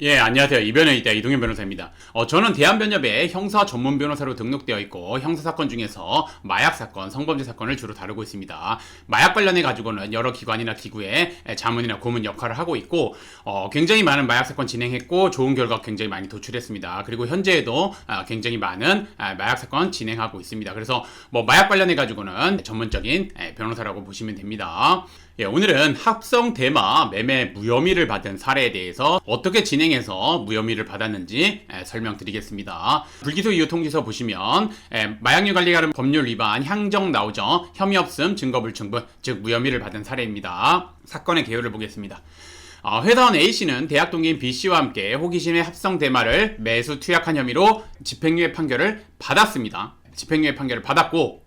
예, 안녕하세요. 이변의 이대 이동현 변호사입니다. 어, 저는 대한변협의 형사 전문 변호사로 등록되어 있고 형사 사건 중에서 마약 사건, 성범죄 사건을 주로 다루고 있습니다. 마약 관련해 가지고는 여러 기관이나 기구의 자문이나 고문 역할을 하고 있고 어, 굉장히 많은 마약 사건 진행했고 좋은 결과 굉장히 많이 도출했습니다. 그리고 현재에도 아, 굉장히 많은 아, 마약 사건 진행하고 있습니다. 그래서 뭐 마약 관련해 가지고는 전문적인 예, 변호사라고 보시면 됩니다. 예, 오늘은 합성 대마 매매 무혐의를 받은 사례에 대해서 어떻게 진행 해서 무혐의를 받았는지 예, 설명드리겠습니다. 불기소 이후 통지서 보시면 예, 마약류 관리 관련 법률 위반, 향정 나오죠, 혐의 없음, 증거 불충분, 즉 무혐의를 받은 사례입니다. 사건의 개요를 보겠습니다. 어, 회사원 A씨는 대학 동기인 B씨와 함께 호기심의 합성 대마를 매수 투약한 혐의로 집행유예 판결을 받았습니다. 집행유예 판결을 받았고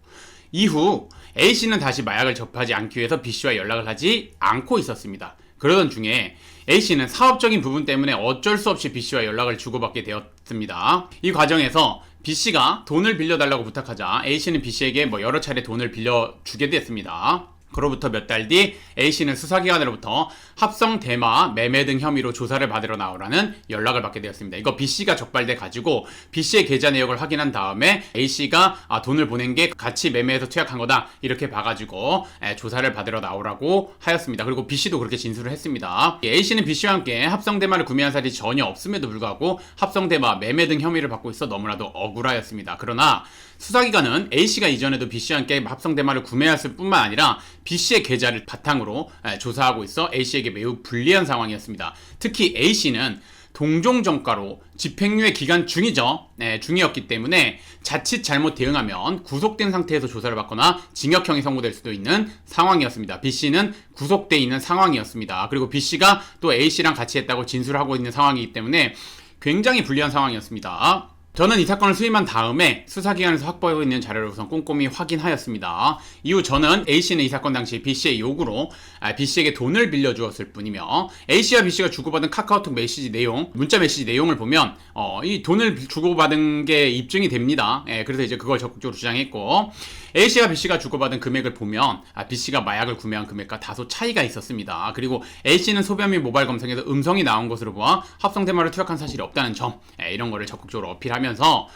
이후 A씨는 다시 마약을 접하지 않기 위해서 B씨와 연락을 하지 않고 있었습니다. 그러던 중에 A씨는 사업적인 부분 때문에 어쩔 수 없이 B씨와 연락을 주고받게 되었습니다. 이 과정에서 B씨가 돈을 빌려달라고 부탁하자 A씨는 B씨에게 뭐 여러 차례 돈을 빌려주게 됐습니다. 그로부터 몇 달 뒤 A씨는 수사기관으로부터 합성 대마 매매 등 혐의로 조사를 받으러 나오라는 연락을 받게 되었습니다. 이거 B씨가 적발돼 가지고 B씨의 계좌 내역을 확인한 다음에 A씨가 아, 돈을 보낸 게 같이 매매해서 투약한 거다 이렇게 봐가지고 에, 조사를 받으러 나오라고 하였습니다. 그리고 B씨도 그렇게 진술을 했습니다. A씨는 B씨와 함께 합성 대마를 구매한 사실이 전혀 없음에도 불구하고 합성 대마 매매 등 혐의를 받고 있어 너무나도 억울하였습니다. 그러나 수사기관은 A씨가 이전에도 B씨와 함께 합성 대마를 구매했을 뿐만 아니라 B씨의 계좌를 바탕으로 조사하고 있어 A씨에게 매우 불리한 상황이었습니다. 특히 A씨는 동종 정가로 집행유예 기간 중이죠. 네, 중이었기 때문에 자칫 잘못 대응하면 구속된 상태에서 조사를 받거나 징역형이 선고될 수도 있는 상황이었습니다. B 씨는 구속돼 있는 상황이었습니다. 그리고 B 씨가 또 A 씨랑 같이 했다고 진술하고 있는 상황이기 때문에 굉장히 불리한 상황이었습니다. 저는 이 사건을 수임한 다음에 수사기관에서 확보하고 있는 자료를 우선 꼼꼼히 확인하였습니다. 이후 저는 A씨는 이 사건 당시 B씨의 요구로 아, B씨에게 돈을 빌려주었을 뿐이며 A씨와 B씨가 주고받은 카카오톡 메시지 내용, 문자 메시지 내용을 보면 어, 이 돈을 주고받은 게 입증이 됩니다. 예, 그래서 이제 그걸 적극적으로 주장했고 A씨와 B씨가 주고받은 금액을 보면 아, B씨가 마약을 구매한 금액과 다소 차이가 있었습니다. 그리고 A씨는 소변 및 모바일 검색에서 음성이 나온 것으로 보아 합성 대마를 투약한 사실이 없다는 점 예, 이런 거를 적극적으로 어필하며 하면서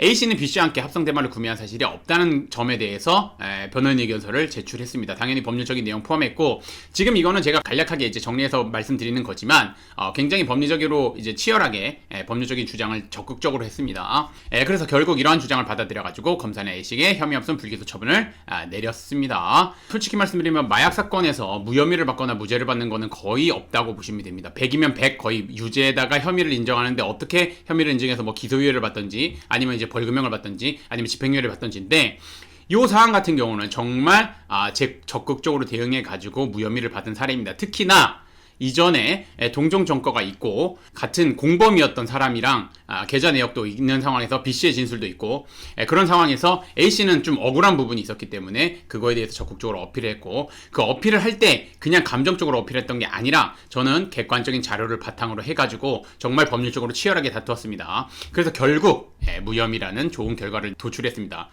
A씨는 B씨와 함께 합성 대마를 구매한 사실이 없다는 점에 대해서 변호인 의견서를 제출했습니다. 당연히 법률적인 내용 포함했고 지금 이거는 제가 간략하게 이제 정리해서 말씀드리는 거지만 어, 굉장히 법리적으로 이제 치열하게 에, 법률적인 주장을 적극적으로 했습니다. 에, 그래서 결국 이러한 주장을 받아들여 가지고 검사는 A씨에게 혐의 없음 불기소 처분을 아, 내렸습니다. 솔직히 말씀드리면 마약 사건에서 무혐의를 받거나 무죄를 받는 거는 거의 없다고 보시면 됩니다. 100이면 100 거의 유죄에다가 혐의를 인정하는데 어떻게 혐의를 인정해서 뭐 기소유예를 받든지 아니면 이제 이제 벌금형을 받든지 아니면 집행유예를 받든지인데 이 사안 같은 경우는 정말 아, 제 적극적으로 대응해 가지고 무혐의를 받은 사례입니다. 특히나 이전에 동종 정거가 있고 같은 공범이었던 사람이랑 아, 계좌 내역도 있는 상황에서 B씨의 진술도 있고 그런 상황에서 A씨는 좀 억울한 부분이 있었기 때문에 그거에 대해서 적극적으로 어필을 했고 그 어필을 할 때 그냥 감정적으로 어필했던 게 아니라 저는 객관적인 자료를 바탕으로 해가지고 정말 법률적으로 치열하게 다투었습니다. 그래서 결국 무혐의라는 좋은 결과를 도출했습니다.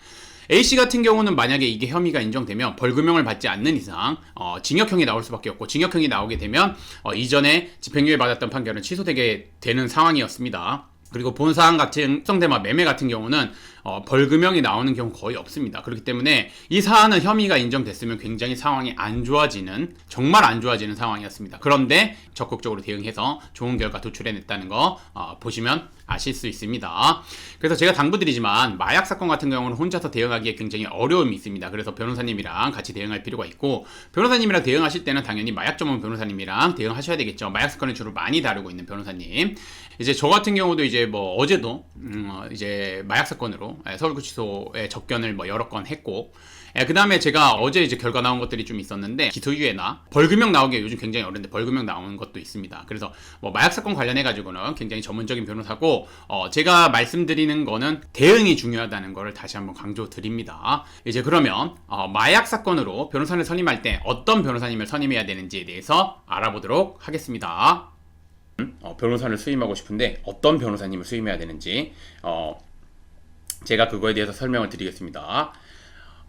A씨 같은 경우는 만약에 이게 혐의가 인정되면 벌금형을 받지 않는 이상 어, 징역형이 나올 수밖에 없고 징역형이 나오게 되면 어, 이전에 집행유예 받았던 판결은 취소되게 되는 상황이었습니다. 그리고 본사항 같은 성대마 매매 같은 경우는 어, 벌금형이 나오는 경우 거의 없습니다. 그렇기 때문에 이 사안은 혐의가 인정됐으면 굉장히 상황이 안 좋아지는 정말 안 좋아지는 상황이었습니다. 그런데 적극적으로 대응해서 좋은 결과 도출해냈다는 거 어, 보시면 아실 수 있습니다. 그래서 제가 당부드리지만 마약 사건 같은 경우는 혼자서 대응하기에 굉장히 어려움이 있습니다. 그래서 변호사님이랑 같이 대응할 필요가 있고 변호사님이랑 대응하실 때는 당연히 마약 전문 변호사님이랑 대응하셔야 되겠죠. 마약 사건을 주로 많이 다루고 있는 변호사님. 이제 저 같은 경우도 이제 뭐 어제도 음, 어, 이제 마약 사건으로 예, 서울구치소에 접견을 뭐 여러 건 했고 예, 그 다음에 제가 어제 이제 결과 나온 것들이 좀 있었는데 기소유예나 벌금형 나오기 요즘 굉장히 어려운데 벌금형 나오는 것도 있습니다. 그래서 뭐 마약 사건 관련해 가지고는 굉장히 전문적인 변호사고 어, 제가 말씀드리는 거는 대응이 중요하다는 것을 다시 한번 강조드립니다. 이제 그러면 어, 마약 사건으로 변호사를 선임할 때 어떤 변호사님을 선임해야 되는지에 대해서 알아보도록 하겠습니다. 어, 변호사를 수임하고 싶은데 어떤 변호사님을 수임해야 되는지 어, 제가 그거에 대해서 설명을 드리겠습니다.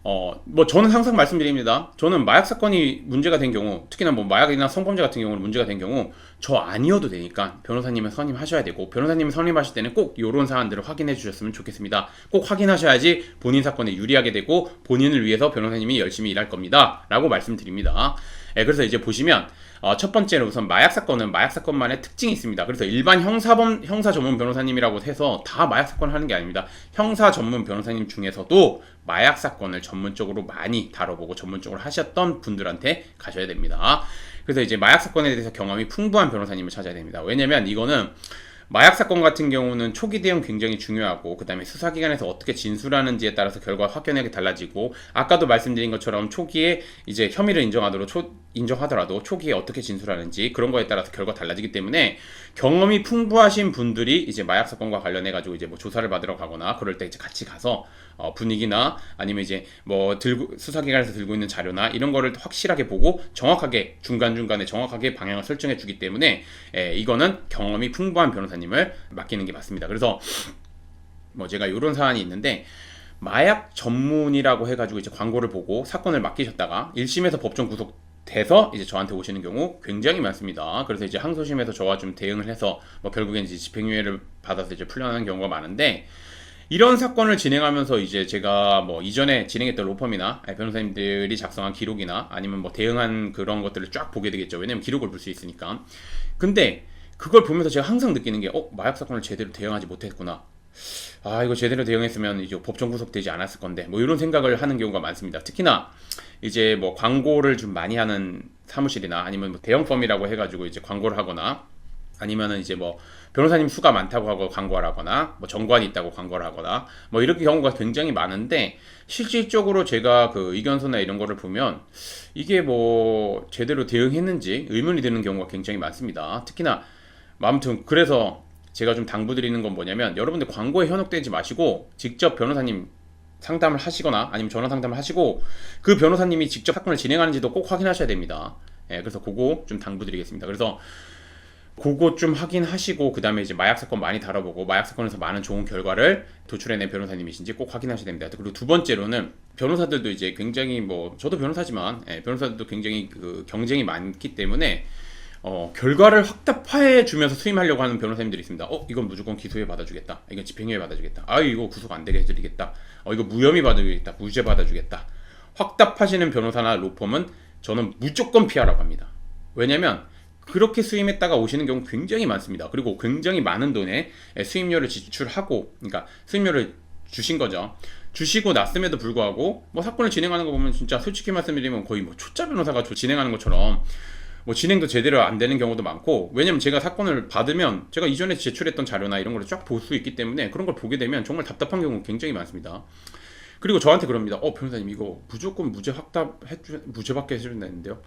어, 뭐 저는 항상 말씀드립니다. 저는 마약 사건이 문제가 된 경우, 특히나 뭐 마약이나 성범죄 같은 경우는 문제가 된 경우 저 아니어도 되니까 변호사님은 선임하셔야 되고 변호사님이 선임하실 때는 꼭 이런 사안들을 확인해 주셨으면 좋겠습니다. 꼭 확인하셔야지 본인 사건에 유리하게 되고 본인을 위해서 변호사님이 열심히 일할 겁니다.라고 말씀드립니다. 예, 그래서 이제 보시면 어, 첫 번째로 우선 마약 사건은 마약 사건만의 특징이 있습니다. 그래서 일반 형사범 형사 전문 변호사님이라고 해서 다 마약 사건을 하는 게 아닙니다. 형사 전문 변호사님 중에서도 마약 사건을 전문적으로 많이 다뤄보고 전문적으로 하셨던 분들한테 가셔야 됩니다. 그래서 이제 마약 사건에 대해서 경험이 풍부한 변호사님을 찾아야 됩니다. 왜냐면 이거는 마약 사건 같은 경우는 초기 대응 굉장히 중요하고 그다음에 수사기관에서 어떻게 진술하는지에 따라서 결과 확연하게 달라지고 아까도 말씀드린 것처럼 초기에 이제 혐의를 인정하도록 초, 인정하더라도 초기에 어떻게 진술하는지 그런 거에 따라서 결과 달라지기 때문에 경험이 풍부하신 분들이 이제 마약 사건과 관련해 가지고 이제 뭐 조사를 받으러 가거나 그럴 때 이제 같이 가서 어, 분위기나 아니면 이제 뭐 들고 수사기관에서 들고 있는 자료나 이런 거를 확실하게 보고 정확하게 중간 중간에 정확하게 방향을 설정해 주기 때문에 에, 이거는 경험이 풍부한 변호사님을 맡기는 게 맞습니다. 그래서 뭐 제가 이런 사안이 있는데 마약 전문이라고 해가지고 이제 광고를 보고 사건을 맡기셨다가 1심에서 법정 구속 돼서 이제 저한테 오시는 경우 굉장히 많습니다. 그래서 이제 항소심에서 저와 좀 대응을 해서 뭐 결국엔 이제 집행유예를 받아서 이제 풀려나는 경우가 많은데 이런 사건을 진행하면서 이제 제가 뭐 이전에 진행했던 로펌이나 변호사님들이 작성한 기록이나 아니면 뭐 대응한 그런 것들을 쫙 보게 되겠죠. 왜냐면 기록을 볼 수 있으니까. 근데 그걸 보면서 제가 항상 느끼는 게, 어, 마약 사건을 제대로 대응하지 못했구나. 아, 이거 제대로 대응했으면 이제 법정 구속되지 않았을 건데, 뭐 이런 생각을 하는 경우가 많습니다. 특히나 이제 뭐 광고를 좀 많이 하는 사무실이나 아니면 뭐 대형 펌이라고 해가지고 이제 광고를 하거나 아니면은 이제 뭐 변호사님 수가 많다고 하고 광고를 하거나 뭐 정관이 있다고 광고를 하거나 뭐 이렇게 경우가 굉장히 많은데 실질적으로 제가 그 의견서나 이런 거를 보면 이게 뭐 제대로 대응했는지 의문이 드는 경우가 굉장히 많습니다. 특히나 아무튼 그래서 제가 좀 당부드리는 건 뭐냐면 여러분들 광고에 현혹되지 마시고 직접 변호사님 상담을 하시거나 아니면 전화 상담을 하시고 그 변호사님이 직접 사건을 진행하는지도 꼭 확인하셔야 됩니다. 예, 그래서 그거 좀 당부드리겠습니다. 그래서 그거 좀 확인하시고 그 다음에 이제 마약 사건 많이 다뤄보고 마약 사건에서 많은 좋은 결과를 도출해낸 변호사님이신지 꼭 확인하셔야 됩니다. 그리고 두 번째로는 변호사들도 이제 굉장히 뭐 저도 변호사지만 예, 변호사들도 굉장히 그 경쟁이 많기 때문에 어, 결과를 확답해 주면서 수임하려고 하는 변호사님들이 있습니다. 어, 이건 무조건 기소유예 받아주겠다. 이건 집행유예 받아주겠다. 아, 이거 구속 안 되게 해드리겠다. 어, 이거 무혐의 받아주겠다. 무죄 받아주겠다. 확답하시는 변호사나 로펌은 저는 무조건 피하라고 합니다. 왜냐면 그렇게 수임했다가 오시는 경우 굉장히 많습니다. 그리고 굉장히 많은 돈에 수임료를 지출하고, 그러니까 수임료를 주신 거죠. 주시고 났음에도 불구하고 뭐 사건을 진행하는 거 보면 진짜 솔직히 말씀드리면 거의 뭐 초짜 변호사가 진행하는 것처럼 뭐 진행도 제대로 안 되는 경우도 많고 왜냐면 제가 사건을 받으면 제가 이전에 제출했던 자료나 이런 걸 쫙 볼 수 있기 때문에 그런 걸 보게 되면 정말 답답한 경우 굉장히 많습니다. 그리고 저한테 그럽니다. 어 변호사님 이거 무조건 무죄 확답 해주 무죄 받게 해준다는데요.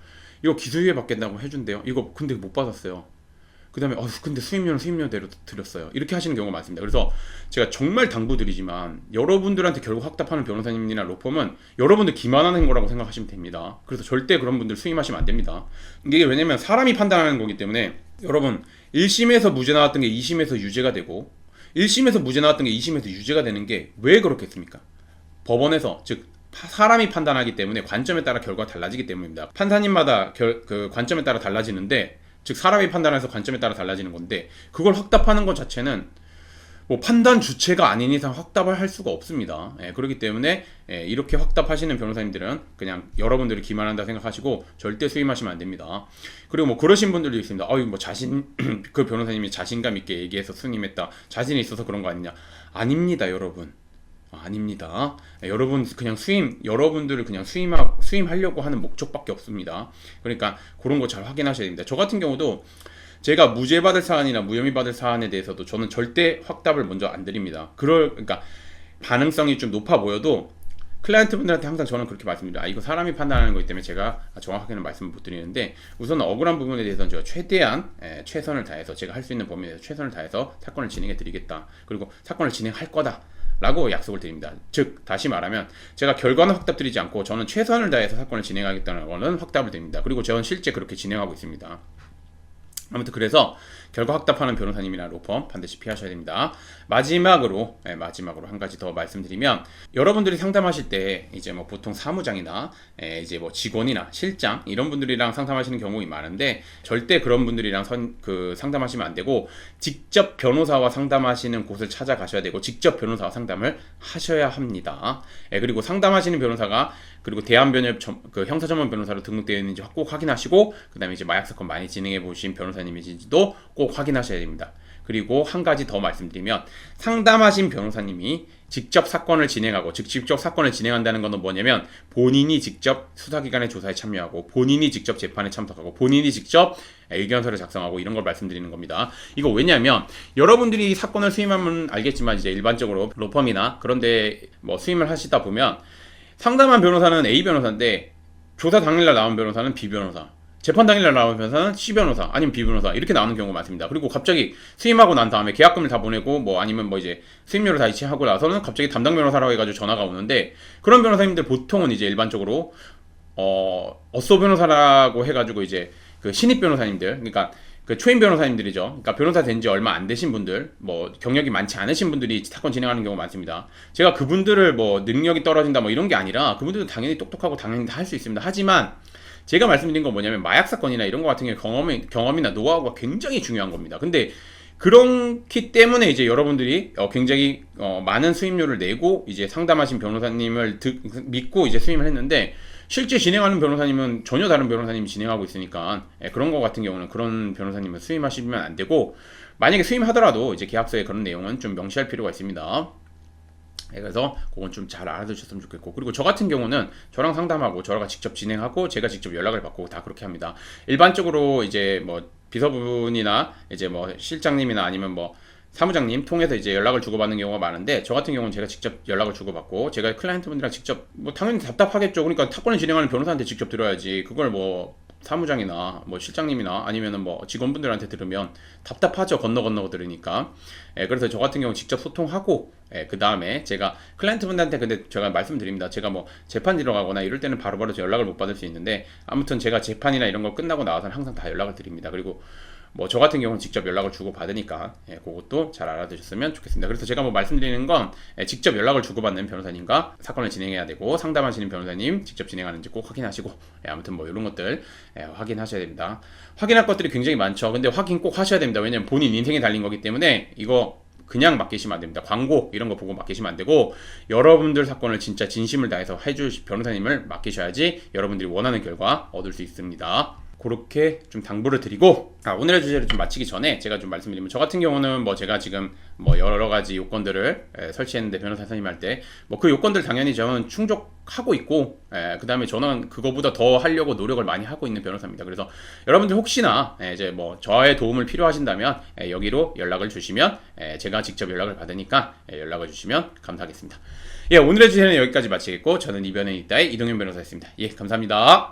이거 기소유예 받겠다고 해준대요. 이거 근데 못 받았어요. 그 다음에 어 근데 수임료는 수임료대로 드렸어요. 이렇게 하시는 경우가 많습니다. 그래서 제가 정말 당부드리지만 여러분들한테 결국 확답하는 변호사님이나 로펌은 여러분들 기만하는 거라고 생각하시면 됩니다. 그래서 절대 그런 분들 수임하시면 안 됩니다. 이게 왜냐면 사람이 판단하는 거기 때문에 여러분 1심에서 무죄 나왔던 게 2심에서 유죄가 되고 1심에서 무죄 나왔던 게 2심에서 유죄가 되는 게 왜 그렇겠습니까? 법원에서 즉 사람이 판단하기 때문에 관점에 따라 결과가 달라지기 때문입니다. 판사님마다 결, 그 관점에 따라 달라지는데 즉 사람이 판단해서 관점에 따라 달라지는 건데 그걸 확답하는 것 자체는 뭐 판단 주체가 아닌 이상 확답을 할 수가 없습니다. 예, 그렇기 때문에 예, 이렇게 확답하시는 변호사님들은 그냥 여러분들이 기만한다 생각하시고 절대 수임하시면 안 됩니다. 그리고 뭐 그러신 분들도 있습니다. 어이 뭐 자신 그 변호사님이 자신감 있게 얘기해서 수임했다. 자신이 있어서 그런 거 아니냐? 아닙니다, 여러분. 아닙니다. 네, 여러분 그냥 수임 여러분들을 그냥 수임하 수임하려고 하는 목적밖에 없습니다. 그러니까 그런 거 잘 확인하셔야 됩니다. 저 같은 경우도 제가 무죄 받을 사안이나 무혐의 받을 사안에 대해서도 저는 절대 확답을 먼저 안 드립니다. 그럴 그러니까 반응성이 좀 높아 보여도 클라이언트 분들한테 항상 저는 그렇게 말씀드립니다. 아, 이거 사람이 판단하는 거기 때문에 제가 정확하게는 말씀을 못 드리는데 우선 억울한 부분에 대해서는 제가 최대한 에, 최선을 다해서 제가 할 수 있는 범위 내에서 최선을 다해서 사건을 진행해 드리겠다. 그리고 사건을 진행할 거다. 라고 약속을 드립니다. 즉 다시 말하면 제가 결과는 확답드리지 않고 저는 최선을 다해서 사건을 진행하겠다는 거는 확답을 드립니다. 그리고 저는 실제 그렇게 진행하고 있습니다. 아무튼 그래서 결과 확답하는 변호사님이나 로펌 반드시 피하셔야 됩니다. 마지막으로 예, 마지막으로 한 가지 더 말씀드리면 여러분들이 상담하실 때 이제 뭐 보통 사무장이나 예, 이제 뭐 직원이나 실장 이런 분들이랑 상담하시는 경우가 많은데 절대 그런 분들이랑 선, 그 상담하시면 안 되고 직접 변호사와 상담하시는 곳을 찾아가셔야 되고 직접 변호사와 상담을 하셔야 합니다. 예, 그리고 상담하시는 변호사가 그리고 대한변협 전- 그 형사 전문 변호사로 등록되어 있는지 꼭 확인하시고 그다음에 이제 마약 사건 많이 진행해 보신 변호사님이신지도 꼭 확인하셔야 됩니다. 그리고 한 가지 더 말씀드리면 상담하신 변호사님이 직접 사건을 진행하고 즉 직접 사건을 진행한다는 것은 뭐냐면 본인이 직접 수사기관의 조사에 참여하고 본인이 직접 재판에 참석하고 본인이 직접 의견서를 작성하고 이런 걸 말씀드리는 겁니다. 이거 왜냐하면 여러분들이 사건을 수임하면 알겠지만 이제 일반적으로 로펌이나 그런데 뭐 수임을 하시다 보면 상담한 변호사는 A 변호사인데 조사 당일날 나온 변호사는 B 변호사 재판 당일날 나온 변호사는 C 변호사 아니면 B 변호사 이렇게 나오는 경우가 많습니다. 그리고 갑자기 수임하고 난 다음에 계약금을 다 보내고 뭐 아니면 뭐 이제 수임료를 다 이체하고 나서는 갑자기 담당 변호사라고 해가지고 전화가 오는데 그런 변호사님들 보통은 이제 일반적으로 어 어쏘 변호사라고 해가지고 이제 그 신입 변호사님들 그러니까 그 초임 변호사님들이죠. 그러니까 변호사 된 지 얼마 안 되신 분들, 뭐 경력이 많지 않으신 분들이 사건 진행하는 경우가 많습니다. 제가 그분들을 뭐 능력이 떨어진다 뭐 이런 게 아니라 그분들도 당연히 똑똑하고 당연히 다 할 수 있습니다. 하지만 제가 말씀드린 건 뭐냐면 마약 사건이나 이런 거 같은 경우 경험이 경험이나 노하우가 굉장히 중요한 겁니다. 근데 그렇기 때문에 이제 여러분들이 어, 굉장히 어, 많은 수임료를 내고 이제 상담하신 변호사님을 드- 믿고 이제 수임을 했는데 실제 진행하는 변호사님은 전혀 다른 변호사님이 진행하고 있으니까 예, 그런 거 같은 경우는 그런 변호사님을 수임하시면 안 되고 만약에 수임하더라도 이제 계약서에 그런 내용은 좀 명시할 필요가 있습니다. 예, 그래서 그건 좀 잘 알아두셨으면 좋겠고 그리고 저 같은 경우는 저랑 상담하고 저랑 직접 진행하고 제가 직접 연락을 받고 다 그렇게 합니다. 일반적으로 이제 뭐 비서분이나 이제 뭐 실장님이나 아니면 뭐 사무장님 통해서 이제 연락을 주고받는 경우가 많은데 저 같은 경우는 제가 직접 연락을 주고받고 제가 클라이언트 분들이랑 직접 뭐 당연히 답답하겠죠. 그러니까 사건을 진행하는 변호사한테 직접 들어야지. 그걸 뭐 사무장이나 뭐 실장님이나 아니면은 뭐 직원분들한테 들으면 답답하죠. 건너 건너 들으니까. 예, 그래서 저 같은 경우 직접 소통하고 예, 그 다음에 제가 클라이언트 분들한테 근데 제가 말씀드립니다. 제가 뭐 재판 들어가거나 이럴 때는 바로바로 연락을 못 받을 수 있는데 아무튼 제가 재판이나 이런 거 끝나고 나와서는 항상 다 연락을 드립니다. 그리고 뭐 저 같은 경우는 직접 연락을 주고 받으니까 예, 그것도 잘 알아두셨으면 좋겠습니다. 그래서 제가 뭐 말씀드리는 건 예, 직접 연락을 주고 받는 변호사님과 사건을 진행해야 되고 상담하시는 변호사님 직접 진행하는지 꼭 확인하시고 예, 아무튼 뭐 이런 것들 예, 확인하셔야 됩니다. 확인할 것들이 굉장히 많죠. 근데 확인 꼭 하셔야 됩니다. 왜냐면 본인 인생이 달린 거기 때문에 이거 그냥 맡기시면 안 됩니다. 광고 이런 거 보고 맡기시면 안 되고 여러분들 사건을 진짜 진심을 다해서 해줄 변호사님을 맡기셔야지 여러분들이 원하는 결과 얻을 수 있습니다. 그렇게 좀 당부를 드리고 아, 오늘의 주제를 좀 마치기 전에 제가 좀 말씀드리면 저 같은 경우는 뭐 제가 지금 뭐 여러 가지 요건들을 에, 설치했는데 변호사 선생님 할 때 뭐 그 요건들 당연히 저는 충족하고 있고 그 다음에 저는 그거보다 더 하려고 노력을 많이 하고 있는 변호사입니다. 그래서 여러분들 혹시나 에, 이제 뭐 저의 도움을 필요하신다면 에, 여기로 연락을 주시면 에, 제가 직접 연락을 받으니까 에, 연락을 주시면 감사하겠습니다. 예 오늘의 주제는 여기까지 마치겠고 저는 이변에 있다의 이동현 변호사였습니다. 예 감사합니다.